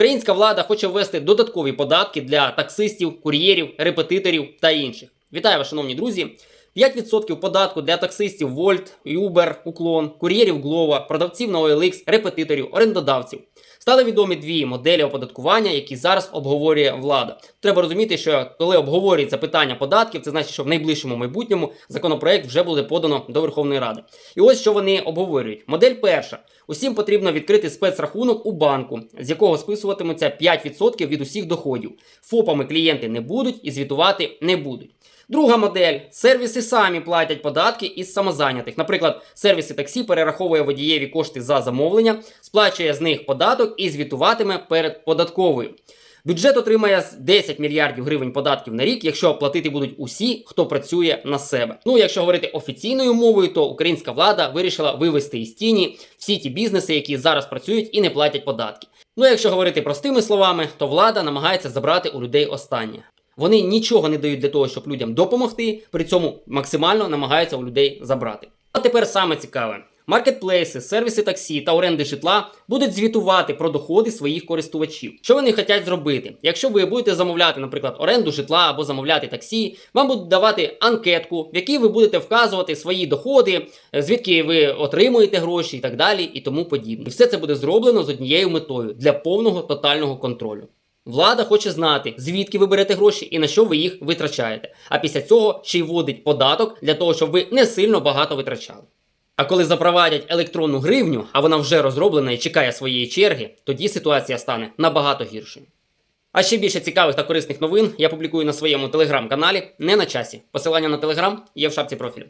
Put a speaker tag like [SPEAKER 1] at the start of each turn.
[SPEAKER 1] Українська влада хоче ввести додаткові податки для таксистів, кур'єрів, репетиторів та інших. Вітаю вас, шановні друзі! 5% податку для таксистів Volt, Uber, Уклон, кур'єрів Glova, продавців на OLX, репетиторів, орендодавців. Стали відомі дві моделі оподаткування, які зараз обговорює влада. Треба розуміти, що коли обговорюється питання податків, це значить, що в найближчому майбутньому законопроект вже буде подано до Верховної Ради. І ось що вони обговорюють. Модель перша: усім потрібно відкрити спецрахунок у банку, з якого списуватимуться 5% від усіх доходів. ФОПами клієнти не будуть і звітувати не будуть. Друга модель: сервіси самі платять податки із самозайнятих. Наприклад, сервіси таксі перераховує водієві кошти за замовлення, сплачує з них податок і звітуватиме перед податковою. Бюджет отримає 10 мільярдів гривень податків на рік, якщо платити будуть усі, хто працює на себе. Ну, якщо говорити офіційною мовою, то українська влада вирішила вивести із тіні всі ті бізнеси, які зараз працюють і не платять податки. Ну, якщо говорити простими словами, то влада намагається забрати у людей останнє. Вони нічого не дають для того, щоб людям допомогти, при цьому максимально намагаються у людей забрати. А тепер саме цікаве. Маркетплейси, сервіси таксі та оренди житла будуть звітувати про доходи своїх користувачів. Що вони хочуть зробити? Якщо ви будете замовляти, наприклад, оренду житла або замовляти таксі, вам будуть давати анкетку, в якій ви будете вказувати свої доходи, е, звідки ви отримуєте гроші і так далі, і тому подібне. І все це буде зроблено з однією метою для повного тотального контролю. Влада хоче знати, звідки ви берете гроші і на що ви їх витрачаєте. А після цього ще й вводить податок для того, щоб ви не сильно багато витрачали. А коли запровадять електронну гривню, а вона вже розроблена і чекає своєї черги, тоді ситуація стане набагато гіршою. А ще більше цікавих та корисних новин я публікую на своєму телеграм-каналі не на часі. Посилання на телеграм є в шапці профілю.